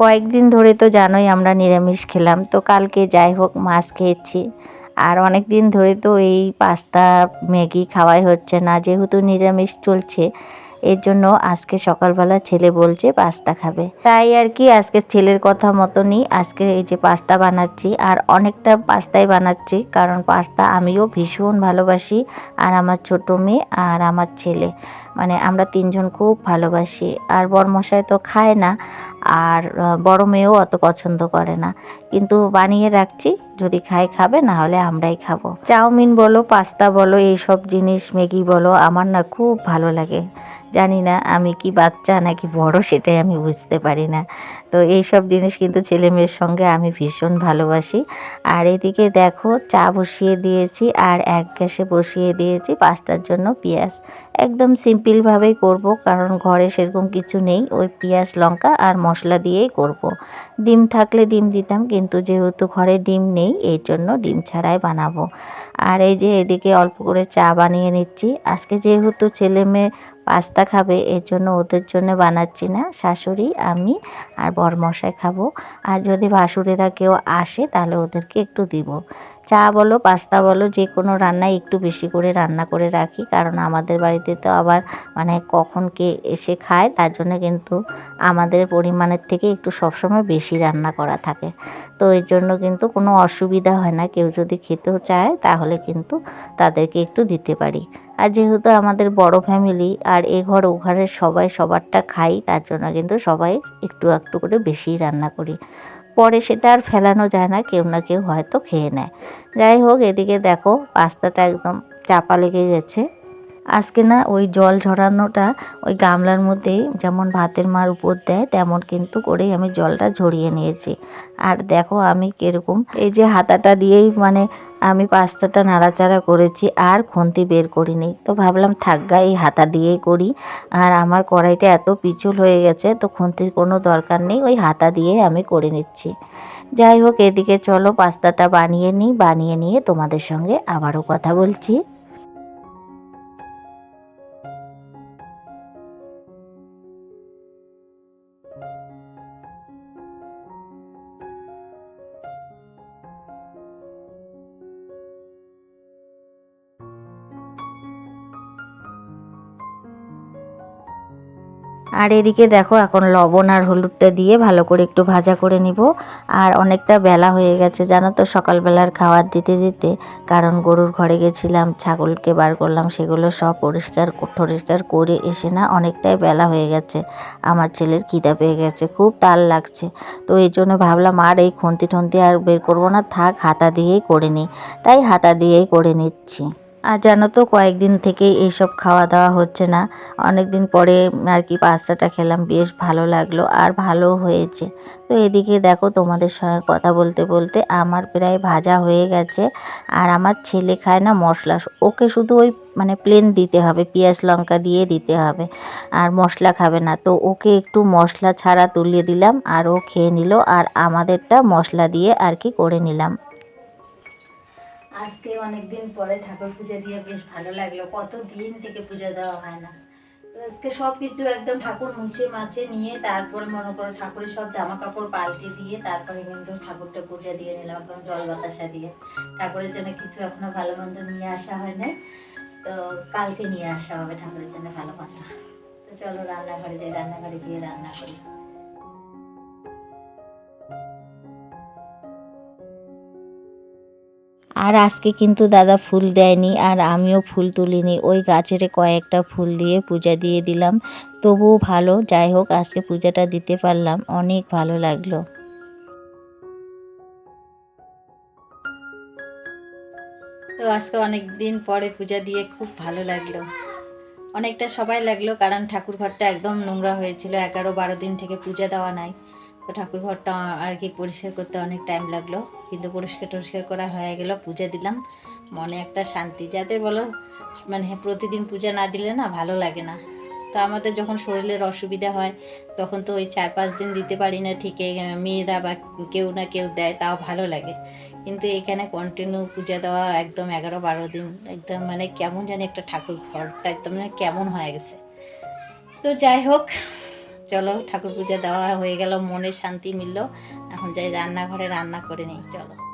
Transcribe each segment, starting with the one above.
কয়েকদিন ধরে তো জানোই আমরা নিরামিষ খেলাম, তো কালকে যাই হোক মাছ খেয়েছি। আর অনেক দিন ধরে তো এই পাস্তা, ম্যাগি খাওয়াই হচ্ছে না, যেহেতু নিরামিষ চলছে, এর জন্য আজকে সকালবেলা ছেলে বলছে পাস্তা খাবে। তাই আর কি আজকে ছেলের কথা মতনই আজকে এই যে পাস্তা বানাচ্ছি, আর অনেকটা পাস্তাই বানাচ্ছি, কারণ পাস্তা আমিও ভীষণ ভালোবাসি, আর আমার ছোট মেয়ে আর আমার ছেলে। মানে আমরা তিনজন খুব ভালোবাসি। আর বরমশাই তো খায় না, আর বড় মেয়েও অত পছন্দ করে না। কিন্তু বানিয়ে রাখছি, যদি খায় খাবে, না হলে আমরাই খাব। চাউমিন বলো, পাস্তা বলো, এইসব জিনিস, ম্যাগি বলো, আমার না খুব ভালো লাগে। জানি না আমি কি বাচ্চা নাকি বড়, সেটাই আমি বুঝতে পারি না। তো এই সব জিনিস কিন্তু ছেলে মেয়ের সঙ্গে আমি ভীষণ ভালোবাসি। আর এদিকে দেখো, চা বসিয়ে দিয়েছি, আর এক গ্যাসে বসিয়ে দিয়েছি পাস্তার জন্য পেঁয়াজ। একদম সিম্পলভাবেই করব, কারণ ঘরে সেরকম কিছু নেই। ওই পেঁয়াজ, লঙ্কা আর মশলা দিয়েই করব। ডিম থাকলে ডিম দিতাম, কিন্তু যেহেতু ঘরে ডিম নেই, এই জন্য ডিম ছাড়াই বানাবো। আর এই যে এদিকে অল্প করে চা বানিয়ে নিচ্ছি। আজকে যেহেতু ছেলে মেয়ে পাস্তা খাবে, এর জন্য ওদের জন্য বানাচ্ছি না। শাশুড়ি, আমি আর বরমশাই খাব। আর যদি ভাসুরেরা কেউ আসে, তাহলে ওদেরকে একটু দিব। চা বলো, পাস্তা বলো, যে কোনো রান্নাই একটু বেশি করে রান্না করে রাখি। কারণ আমাদের বাড়িতে তো আবার মানে কখন কে এসে খায়, তার জন্য কিন্তু আমাদের পরিমাণের থেকে একটু সবসময় বেশি রান্না করা থাকে। তো এর জন্য কিন্তু কোনো অসুবিধা হয় না। কেউ যদি খেতেও চায়, তাহলে কিন্তু তাদেরকে একটু দিতে পারি। আর যেহেতু আমাদের বড় ফ্যামিলি আর এ ঘর ও ঘরের সবাই সবারটা খাই, তার জন্য কিন্তু সবাই একটু একটু করে বেশি রান্না করি। পরে সেটা আর ফেলানো যায় না, কেউ না কেউ হয়তো খেয়ে নেয়। যাই হোক, এদিকে দেখো, পাস্তাটা একদম চাপা লেগে গেছে। আজকে না ওই জল ঝরানোটা ওই গামলার মধ্যেই যেমন ভাতের মার উপর দেয়, তেমন কিন্তু করেই আমি জলটা ঝরিয়ে নিয়েছি। আর দেখো আমি কীরকম এই যে হাতাটা দিয়েই মানে আমি পাস্তাটা নাড়াচাড়া করেছি, আর খুন্তি বের করিনি। তো ভাবলাম থাকগা এই হাতা দিয়েই করি। আর আমার কড়াইটা এত পিছল হয়ে গেছে, তো খুন্তির কোনো দরকার নেই, ওই হাতা দিয়ে আমি করে নিচ্ছি। যাই হোক, এদিকে চলো, পাস্তাটা বানিয়ে নিই, বানিয়ে নিয়ে তোমাদের সঙ্গে আবারও কথা বলছি। আর এদিকে দেখো, এখন লবণ আর হলুদটা দিয়ে ভালো করে একটু ভাজা করে নিব। আর অনেকটা বেলা হয়ে গেছে, জানো তো, সকালবেলার খাবার দিতে দিতে। কারণ গরুর ঘরে গেছিলাম, ছাগলকে বার করলাম, সেগুলো সব পরিষ্কার পরিষ্কার করে এসে না অনেকটাই বেলা হয়ে গেছে। আমার ছেলের খিদা পেয়ে গেছে, খুব তাল লাগছে। তো এই জন্য ভাবলাম, আর এই খুন্তি ঠন্তি আর বের করব না, থাক, হাতা দিয়েই করে নিই। তাই হাতা দিয়েই করে নিচ্ছি। আর জানো তো, কয়েকদিন থেকেই এইসব খাওয়া দাওয়া হচ্ছে না। অনেক দিন পরে আর কি পাস্তাটা খেলাম, বেশ ভালো লাগল আর ভালো হয়েছে। তো এদিকে দেখো, তোমাদের সঙ্গে কথা বলতে বলতে আমার প্রায় ভাজা হয়ে গেছে। আর আমার ছেলে খায় না মশলা, ওকে শুধু ওই মানে প্লেন দিতে হবে, পেঁয়াজ লঙ্কা দিয়ে দিতে হবে। আর মশলা খাবে না, তো ওকে একটু মশলা ছাড়া তুলিয়ে দিলাম আর ও খেয়ে নিল আর আমাদেরটা মশলা দিয়ে আর কি করে নিলাম। আজকে অনেক দিন পরে ঠাকুর পূজা দিয়ে বেশ ভালো লাগল। কত দিন থেকে পূজা দেওয়া হয় না। তো আজকে সব কিছু একদম ঠাকুর মুছে মাছে নিয়ে তারপরে মনে করো ঠাকুরের সব জামা কাপড় পাল্টে দিয়ে তারপরে কিন্তু ঠাকুরটা পূজা দিয়ে নিলাম একদম জল বাতাসা দিয়ে। ঠাকুরের জন্য কিছু এখনও ভালো মন্দ নিয়ে আসা হয় না তো কালকে নিয়ে আসা হবে ঠাকুরের জন্য ভালো মন্দ। তো চলো রান্নাঘরে যাই, রান্নাঘরে গিয়ে রান্না করি। আর আজকে কিন্তু দাদা ফুল দেয়নি আর আমিও ফুল তুলিনি। ওই গাছের কয়েকটা ফুল দিয়ে পূজা দিয়ে দিলাম। তবুও ভালো, যাই হোক, আজকে পূজাটা দিতে পারলাম। অনেক ভালো লাগল। তো আজকে অনেক দিন পরে পূজা দিয়ে খুব ভালো লাগল। অনেকটা সবাই লাগল, কারণ ঠাকুর ঘরটা একদম নোংরা হয়েছিল। এগারো বারো দিন থেকে পূজা দেওয়া নাই। তো ঠাকুর ঘরটা আর কি পরিষ্কার করতে অনেক টাইম লাগল। কিন্তু পরিষ্কার টরিষ্কার করা হয়ে গেল, পূজা দিলাম। মনে একটা শান্তি, যাতে বলো মানে প্রতিদিন পূজা না দিলে না ভালো লাগে না। তো আমাদের যখন শরীরের অসুবিধা হয়, তখন তো ওই চার পাঁচ দিন দিতে পারি না ঠিকই মেয়েরা বা কেউ না কেউ দেয়, তাও ভালো লাগে। কিন্তু এখানে কন্টিনিউ পূজা দেওয়া একদম এগারো বারো দিন, একদম মানে কেমন জানি একটা ঠাকুর ঘরটা একদম মানে কেমন হয়ে গেছে। তো যাই হোক চলো ঠাকুর পূজা দেওয়া হয়ে গেল, মনে শান্তি মিলল। এখন যাই রান্নাঘরে রান্না করে নিই, চলো।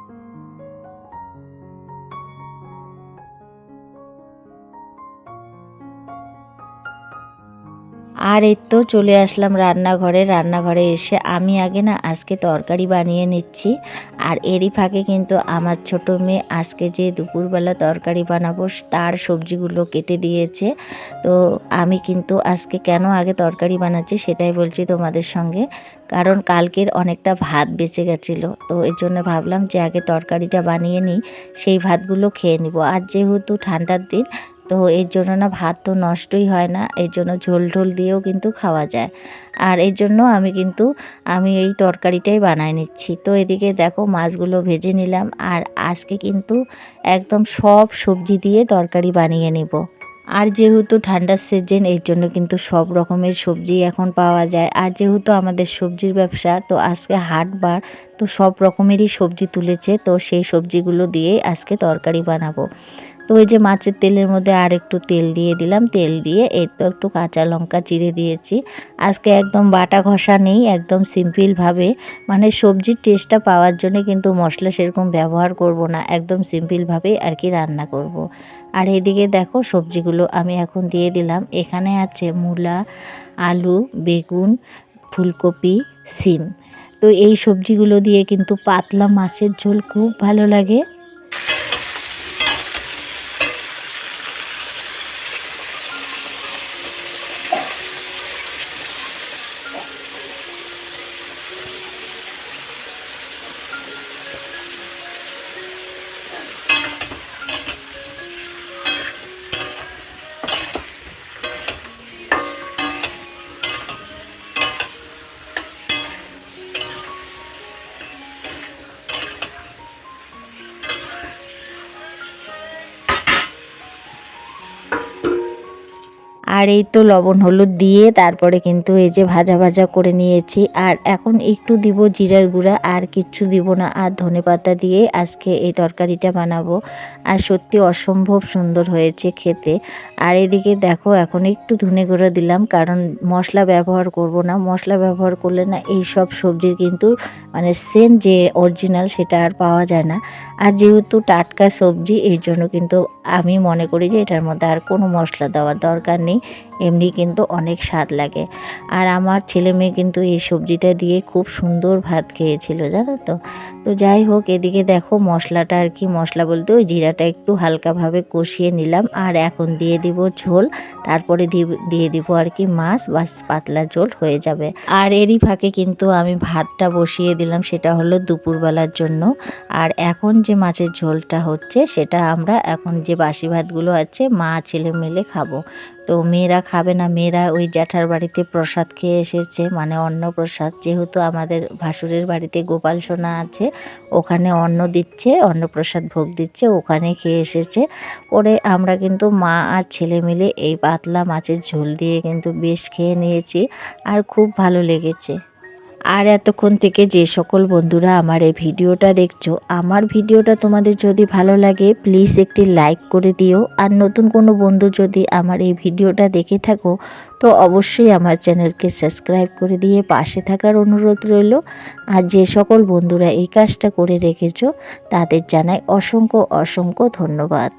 আর এই তো চলে আসলাম রান্নাঘরে। রান্নাঘরে এসে আমি আগে না আজকে তরকারি বানিয়ে নিচ্ছি। আর এরই ফাঁকে কিন্তু আমার ছোট মেয়ে আজকে যে দুপুরবেলা তরকারি বানাবো তার সবজিগুলো কেটে দিয়েছে। তো আমি কিন্তু আজকে কেন আগে তরকারি বানাচ্ছি সেটাই বলছি তোমাদের সঙ্গে। কারণ কালকের অনেকটা ভাত বেঁচে গেছিল। তো এর জন্য ভাবলাম যে আগে তরকারিটা বানিয়ে নিই, সেই ভাতগুলো খেয়ে নিব। আর যেহেতু ঠান্ডার দিন তো এর জন্য না ভাত তো নষ্টই হয় না, এর জন্য ঝোল ঢোল দিয়েও কিন্তু খাওয়া যায়। আর এর জন্য আমি কিন্তু, আমি এই তরকারিটাই বানাই নিচ্ছি। তো এদিকে দেখো মাছগুলো ভেজে নিলাম আর আজকে কিন্তু একদম সব সবজি দিয়ে তরকারি বানিয়ে নিব। আর যেহেতু ঠান্ডার সিজন এর জন্য কিন্তু সব রকমের সবজি এখন পাওয়া যায়। আর যেহেতু আমাদের সবজির ব্যবসা, তো আজকে হাটবার তো সব রকমেরই সবজি তুলেছে, তো সেই সবজিগুলো দিয়েই আজকে তরকারি বানাবো। তো ওই যে মাছের তেলের মধ্যে আর একটু তেল দিয়ে দিলাম। তেল দিয়ে এই তো একটু কাঁচা লঙ্কা চিড়ে দিয়েছি। আজকে একদম বাটা ঘষা নেই, একদম সিম্পলভাবে মানে সবজির টেস্টটা পাওয়ার জন্য কিন্তু মশলা সেরকম ব্যবহার করব না, একদম সিম্পলভাবেই আর কি রান্না করব। আর এদিকে দেখো সবজিগুলো আমি এখন দিয়ে দিলাম। এখানে আছে মূলা, আলু, বেগুন, ফুলকপি, সিম। তো এই সবজিগুলো দিয়ে কিন্তু পাতলা মাছের ঝোল খুব ভালো লাগে। আর এই তো লবণ, হলুদ দিয়ে তারপরে কিন্তু এই যে ভাজা ভাজা করে নিয়েছি। আর এখন একটু দিব জিরার গুঁড়া, আর কিচ্ছু দিব না। আর ধনে পাতা দিয়ে আজকে এই তরকারিটা বানাবো। আর সত্যি অসম্ভব সুন্দর হয়েছে খেতে। আর এদিকে দেখো, এখন একটু ধনে গুঁড়ো দিলাম, কারণ মশলা ব্যবহার করব না। মশলা ব্যবহার করলে না এই সব সবজির কিন্তু মানে সেন যে অরিজিনাল সেটা আর পাওয়া যায় না। আর যেহেতু টাটকা সবজি এই জন্য কিন্তু আমি মনে করি যে এটার মধ্যে আর কোনো মশলা দেওয়ার দরকার নেই। এমনি কিন্তু অনেক স্বাদ লাগে। আর আমার ছেলে মেয়ে কিন্তু এই সবজিটা দিয়ে খুব সুন্দর ভাত খেয়েছিল, জানো তো? তো যাই হোক, এদিকে দেখো মশলাটা আর কি, মশলা বলতে ওই জিরাটা একটু হালকাভাবে কষিয়ে নিলাম আর এখন দিয়ে দিব ঝোল, তারপরে দিয়ে দিব আর কি মাছ বা পাতলা ঝোল হয়ে যাবে। আর এরই ফাঁকে কিন্তু আমি ভাতটা বসিয়ে দিলাম, সেটা হলো দুপুরবেলার জন্য। আর এখন যে মাছের ঝোলটা হচ্ছে, সেটা আমরা এখন যে বাসি ভাতগুলো আছে, মা ছেলে মিলে খাব। তো মেয়েরা খাবে না। মেয়েরা ওই জ্যাঠার বাড়িতে প্রসাদ খেয়ে এসেছে মানে অন্ন প্রসাদ। যেহেতু আমাদের ভাসুরের বাড়িতে গোপাল সোনা আছে, ওখানে অন্ন দিচ্ছে অন্নপ্রসাদ ভোগ দিচ্ছে, ওখানে খেয়ে এসেছে। ওরে আমরা কিন্তু মা আর ছেলে মিলে এই পাতলা মাছের ঝোল দিয়ে কিন্তু বেশ খেয়ে নিয়েছি, আর খুব ভালো লেগেছে। আর এতক্ষণ থেকে যে সকল বন্ধুরা আমার এই ভিডিওটা দেখছ, আমার ভিডিওটা তোমাদের যদি ভালো লাগে প্লিজ একটি লাইক করে দিও। আর নতুন কোনো বন্ধু যদি আমার এই ভিডিওটা দেখে থাকো, তো অবশ্যই আমার চ্যানেলকে সাবস্ক্রাইব করে দিয়ে পাশে থাকার অনুরোধ রইল। আর যে সকল বন্ধুরা এই কাজটা করে রেখেছো, তাদের জানাই অসংখ্য অসংখ্য ধন্যবাদ।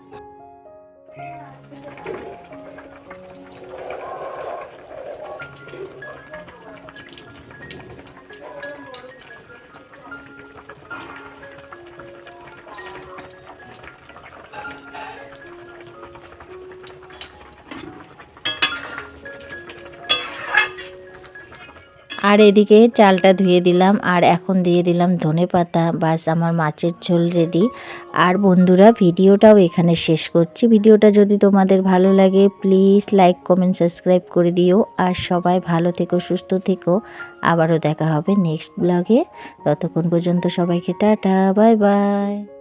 আর এদিকে চালটা ধুয়ে দিলাম, আর এখন দিয়ে দিলাম ধনে পাতা। বাস, আমার মাছের ঝোল রেডি আর বন্ধুরা, ভিডিওটাও এখানে শেষ করছি। ভিডিওটা যদি তোমাদের ভালো লাগে প্লিজ লাইক কমেন্ট সাবস্ক্রাইব করে দিও। আর সবাই ভালো থেকো, সুস্থ থেকো। আবারও দেখা হবে নেক্সট ব্লগে ততক্ষণ পর্যন্ত সবাইকে টাটা বাই বাই